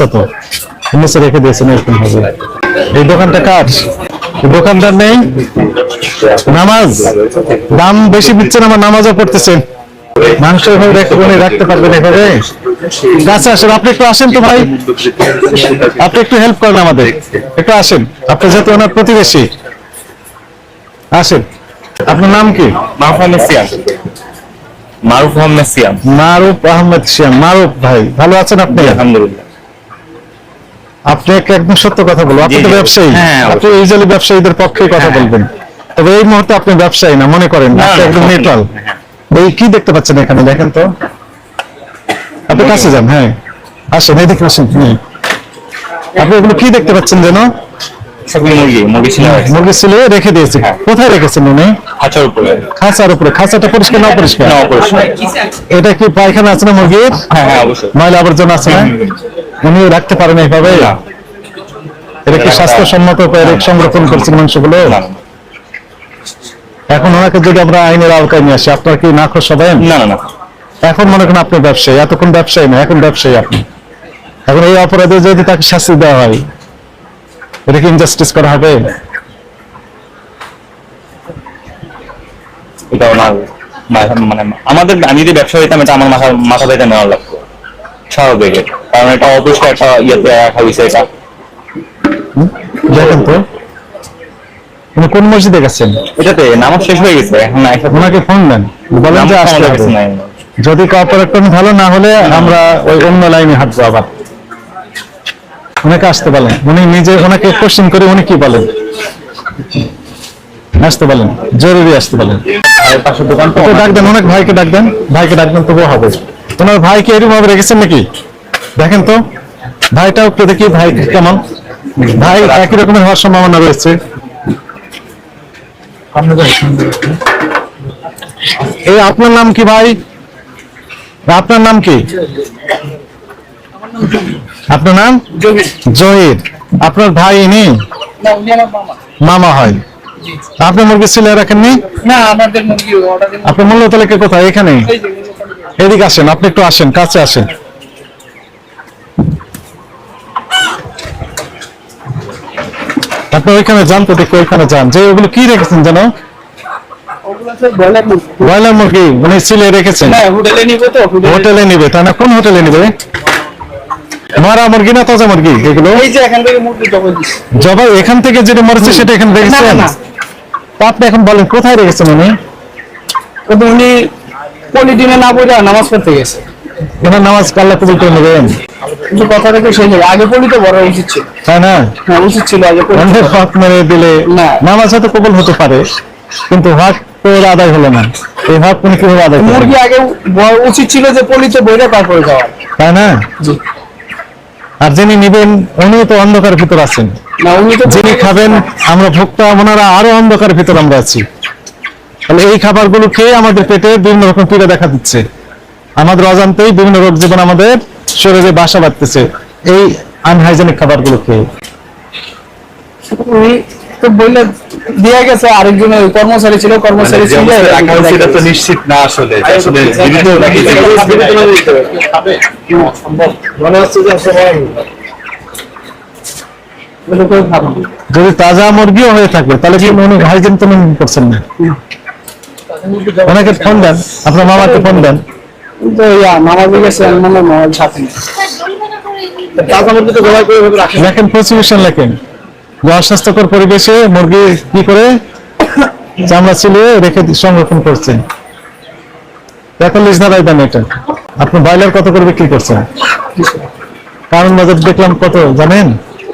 আচ্ছা তো? নিচে রেখে দিয়েছেন এরকম ভাবে এই দোকানটা কার? দোকানদার নেই? নামাজ? দাম বেশি দিচ্ছেন আমার নামাজও পড়তেছেন। মাংস এভাবে উনি রাখতে পারবেন এভাবে? কাছে আসেন আপনি একটু আসেন তো ভাই। আপনি একটু হেল্প করেন আমাদের। একটু আসেন। আপনি যেহেতু ওনার প্রতিবেশী। আসেন। আপনার নাম কি? মারুফ সিয়াম। মারুফ আহমেদ সিয়াম। মারুফ আহমেদ শিয়াম মারুফ ভাই ভালো আছেন আপনি? আলহামদুলিল্লাহ। আপনি একটা একদম সত্য কথা বলব আপনি তো ব্যবসায়ী। হ্যাঁ, আপনি ইউজুয়ালি ব্যবসায়ীদের পক্ষে কথা হ্যাঁ, বলবেন। তবে এই মুহূর্তে আপনি ব্যবসায়ী না মনে করেন আপনি একদম নেটাল নিউট্রাল হ্যাঁ। এই কি দেখতে পাচ্ছেন এখানে? দেখেন তো। আপনি কাছে যান হ্যাঁ। আসেন এদিকে আসেন। আপনি এগুলো কি দেখতে পাচ্ছেন যেন? মুরগি মুরগি ছিল মুরগি ছিল রেখে দিয়েছে। হ্যাঁ। কোথায় রেখেছেন উনি? হাঁচার উপরে। খাঁচার উপরে। খাঁচাটা পরিষ্কার না পরিষ্কার না অপরিষ্কার। এটা কি পায়খানা আছে না মুরগির? হ্যাঁ হ্যাঁ অবশ্যই। ময়লা আবর্জনা আছে না? উনি রাখতে পারেন এইভাবে? এটা কি স্বাস্থ্যসম্মত উপায়ে সংরক্ষণ করছেন মাংসগুলো? না, এখন ওনাকে যদি আমরা আইনের আওতায় নিয়ে আসি আপনার কি না হবেন? না না না। এখন মনে করেন আপনি ব্যবসায়ী এতক্ষণ ব্যবসায়ী না এখন ব্যবসায়ী আপনি। এখন এই অপরাধে যদি তাকে শাস্তি দেওয়া হয় এটা কি ইনজাস্টিস করা হবে? এটা মাথা- মানে আমাদের আমি যদি ব্যবসা হইতাম এটা আমার মাথা মাথা ব্যথা নেওয়া লাগতো। স্বাভাবিক। কারণ এটা অপরিষ্কার একটা ইয়েতে রাখা হয়েছে এটা। দেখেন তো। উনি কোন মসজিদে গেছেন? এটাতে নামাজ শেষ হয়ে গেছে এখন ওনাকে ফোন দেন। বলেন যে আসতে যদি কর্পোরেটর ভালো না হলে আমরা ওই অন্য লাইনে হাঁটবো আবার। ওনাকে আসতে বলেন। উনি নিজে ওনাকে কোশ্চেন করে উনি কি বলেন? আসতে বলেন। জরুরি আসতে বলেন। আর পাশের দোকান তো ওকে ডাক দেন অনেক ভাইকে ডাক দেন। ভাইকে ডাক দেন, তবুও হবে। ওনার ভাইকে এরকম ভাবে রেখেছেন নাকি? দেখেন তো, ভাইটাও একটু দেখি, ভাই কেমন? ভাই একই রকমের হওয়ার সম্ভাবনা রয়েছে। এই আপনার নাম কি ভাই? আপনার নাম কি? আপনার নাম? জহির। আপনার ভাই ইনি? মামা। হয়। আপনি মুরগি ছেলে রাখেননি? না আমাদের মুরগি আপনার মূল্য তালিকা কোথায়? এখানে? এদিকে আসেন আপনি একটু আসেন কাছে আসেন। আপনি ওইখানে যান তো দেখি ওইখানে যান। যে ওগুলো কি রেখেছেন জানো ব্রয়লার মুরগি। মানে সিলে রেখেছেন। হোটেলে নিবে তাই না? কোন হোটেলে নিবে? মারা মুরগি না তাজা মুরগি? এগুলো? এই যে এখান থেকে মুরগি জবাই জবাই এখান থেকে যেটা মরেছে সেটা এখানে রেখেছেন না, না। তা আপনি এখন বলেন কোথায় রেখেছেন উনি? উনি পলিটিনে না বইরা নামাজ পড়তে গেছে। ওনার নামাজ কাল্লা কবুল করে নেবেন। কিন্তু কথা থেকে সেই আগে পলিতে বড় উচিত ছিল। তাই না? হ্যাঁ উচিত ছিল আগে পলি হক মেরে দিলে নামাজ হয়তো কবুল হতে পারে কিন্তু হক তো আদায় হলো না। এই হক উনি কীভাবে আদায় মুরগি আগে উচিত ছিল যে পলিতে বইরা তারপরে যাওয়া তাই না? জি। আর যিনি নিবেন উনি তো অন্ধকার ভিতর আছেন। উনি তো যিনি খাবেন আমরা ভোক্তা ওনারা আরও অন্ধকার ভিতর আমরা আছি। তাহলে এই খাবারগুলো খেয়ে আমাদের পেটে বিভিন্ন রকম পীড়া দেখা দিচ্ছে। আমাদের অজান্তেই বিভিন্ন রোগ জীবন আমাদের শরীরে বাসা বাঁধতেছে। এই আনহাইজেনিক খাবারগুলো খেয়ে। উনি তো বললে দিয়ে গেছে আরেকজন ওই কর্মচারী ছিল কর্মচারী ছিল রাখা হয়েছে এটা তো নিশ্চিত না আসলে আসলে জীবিত নাকি মনে হচ্ছে যে। যদি তাজা মুরগিও হয়ে থাকে তাহলে কি উনি হাইজেন তো মেনটেন করছেন না? ওনাকে ফোন দেন আপনার মামাকে ফোন দেন। কিন্তু ইয়া নামাজে গেছে মনে হয় সাথে তাজা মুরগি তো করে এভাবে রাখে না। লেখেন প্রসিকিউশন লেখেন। অস্বাস্থ্যকর পরিবেশে মুরগি কি করে চামড়া ছিলিয়ে রেখে সংরক্ষণ করছেন তেতাল্লিশ ধারায় দেন এটা। আপনি ব্রয়লার কত করে বিক্রি করছেন? কারণ বাজার দেখলাম কত জানেন?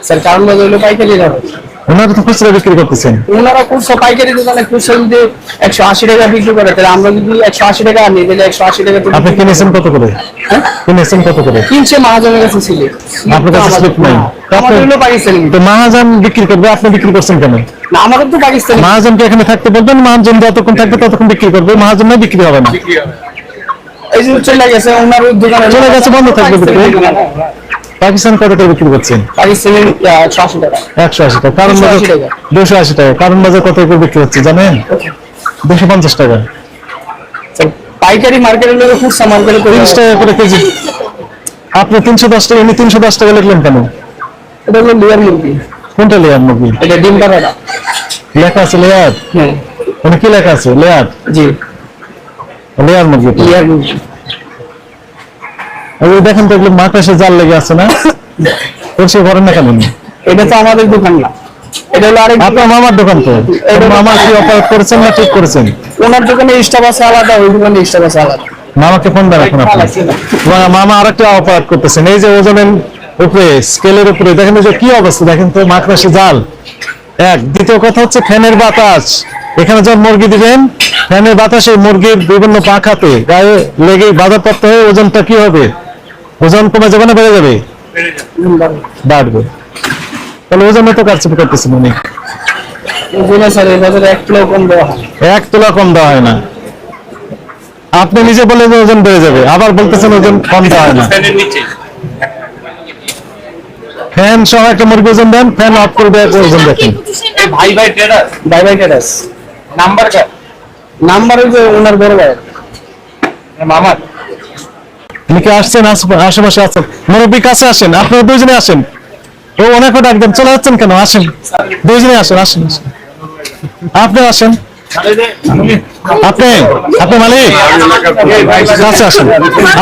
স্যার কারণ বাজার হলো পাইকারি যাবে ওনারা তো খুচরা বিক্রি করতেছেন। ওনারা খুচরা পাইকারি দোকানে খুচরা যদি একশো আশি টাকা বিক্রি করে তাহলে আমরা যদি একশো আশি টাকা আনি তাহলে একশো আশি টাকা আপনি কিনেছেন কত করে? হ্যাঁ? কিনেছেন কত করে? কিনছে মহাজনের কাছে ছিল। আপনার কাছে স্লিপ নাই। তো মহাজন বিক্রি করবে আপনি বিক্রি করছেন কেন? না আমাদের তো পাকিস্তানি। মহাজনকে এখানে থাকতে বলবেন? মহাজন যতক্ষণ থাকবে ততক্ষণ বিক্রি করবে। মহাজন না বিক্রি হবে না। এই যে চলে গেছে ওনার দোকানে চলে গেছে, বন্ধ থাকবে। পাকিস্তান কত করে বিক্রি করছেন? পাকিস্তানি একশো আশি টাকা। একশো আশি টাকা। কারণ বাজার টাকা। দুশো আশি টাকা। কারণ বাজার কত করে বিক্রি হচ্ছে জানেন? দুশো পঞ্চাশ টাকা। পাইকারি মার্কেটের লোক খুচরা মার্কেটে করে তিরিশ টাকা করে কেজি। আপনি তিনশো দশ টাকা এমনি তিনশো দশ টাকা লিখলেন কেন? এটা হলো লেয়ার মুরগি। কোনটা লেয়ার মুরগি? এটা ডিম লেখা আছে লেয়ার? হ্যাঁ। মানে কি লেখা আছে? লেয়ার? জি। লেয়ার মুরগি। লেয়ার মুরগি। ওই দেখেন তো এগুলো মাকাশে জাল লেগে আছে না? পরিষ্কার করেন না কেন এটা তো আমাদের দোকান না। এটা হলো আরেক আপনার মামার দোকান তো। মামা কি অপারেট করেছেন না ঠিক করেছেন? ওনার দোকানে স্টাফ আছে আলাদা ওই দোকানে স্টাফ আছে আলাদা। মামাকে ফোন দেন এখন আপনি। মামা আরেকটা অপারেট করতেছেন। এই যে ওজনের উপরে স্কেলের উপরে দেখেন যে কি অবস্থা? দেখেন তো মাকড়াসি জাল। এক দ্বিতীয় কথা হচ্ছে ফ্যানের বাতাস। এখানে যখন মুরগি দিবেন ফ্যানের বাতাসে মুরগির বিভিন্ন পাখাতে গায়ে লেগে বাধাপ্রাপ্ত হয়ে ওজনটা কি হবে? ওজন কমে যাবে না বেড়ে যাবে? বাড়বে। তাহলে ওজনে তো কারচুপি করতেছেন উনি। এক হয় তোলা কম দেওয়া হয় না। আপনি নিজে বলেন যে ওজন বেড়ে যাবে আবার বলতেছেন ওজন কম দেওয়া হয় না। ফ্যান সহ একটা মুরগি ওজন দেন ফ্যান অফ করবে ওজন দেখেন। ভাই ভাই বাই টেরাস নাম্বার কার? নাম্বার ওই যে ওনার বড় ভাই। মামার। আপনি আসছেন? আশে- আশেপাশে আছেন। মুরব্বী কাছে আসেন। আপনারা দুইজনে আসেন। ও অনেকও ডাকবেন চলে যাচ্ছেন কেন? আসেন। দুইজনে আসেন আসেন। আপনি আসেন। আপনি আপনি মালিক? কাছে আসেন।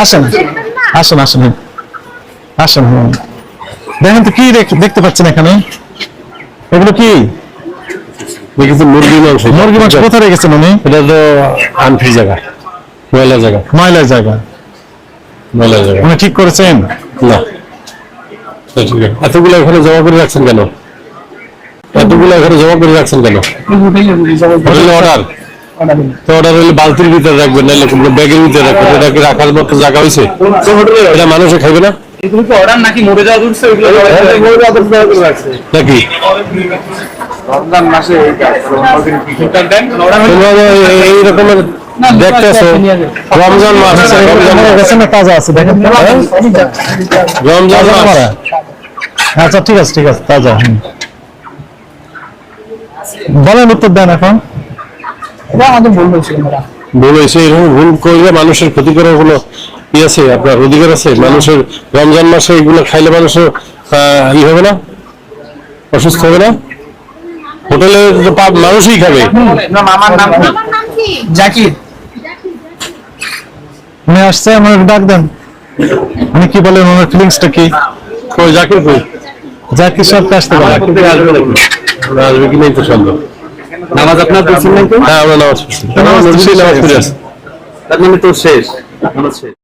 আসেন। আসেন আসেন। আসেন। দেখেন তো কি দেখ- দেখতে পাচ্ছেন এখানে? এগুলো কি? দেখেছি মুরগি মাংস? মুরগি মাংস কোথায় রেখেছেন উনি? এটা তো আনফি জায়গা ময়লা জায়গা। ময়লা জায়গা। উনি ঠিক করেছেন? না। এতগুলো এখানে জমা করে রাখছেন কেন? এতগুলো এখানে জমা করে রাখছেন কেন? অর্ডার তো অর্ডার হলে বালতির ভিতরে রাখবেন নাহলে কোনো ব্যাগের ভিতরে রাখবেন। এটা কি রাখার মতো জায়গা হয়েছে? এটা মানুষে খাইবে না? নাকি মরে যাওয়া দূরছে ওইগুলো নাকি? তোমরা তো এই- এই রকমের দেখতেছো? রমজান মাস রমজান মাস। গেছেন না তাজা আছে দেখেন। রমজান মাস। আচ্ছা ঠিক আছে ঠিক আছে তাজা বলেন উত্তর দেন এখন। ভুল হয়েছে এরকম ভুল করলে মানুষের ক্ষতি করার কোনো ই আছে আপনার অধিকার আছে? মানুষের রমজান মাসে এগুলো খাইলে মানুষের ই হবে না? অসুস্থ হবে না? হোটেলে মানুষই খাবে। জাকির। উনি আসছে আমার ডাক দেন। উনি কি বলেন ওনার ফিলিংসটা কি? কই জাকির কই জাকির সব আসতে পারে আসবে কি নাই তো সন্দেহ। নামাজ আপনার পড়ছেন নাই তো হ্যাঁ আমরা নামাজ পড়ছি। নামাজ পড়ছি নামাজ পড়ছি। তার মানে তো শেষ নামাজ শেষ।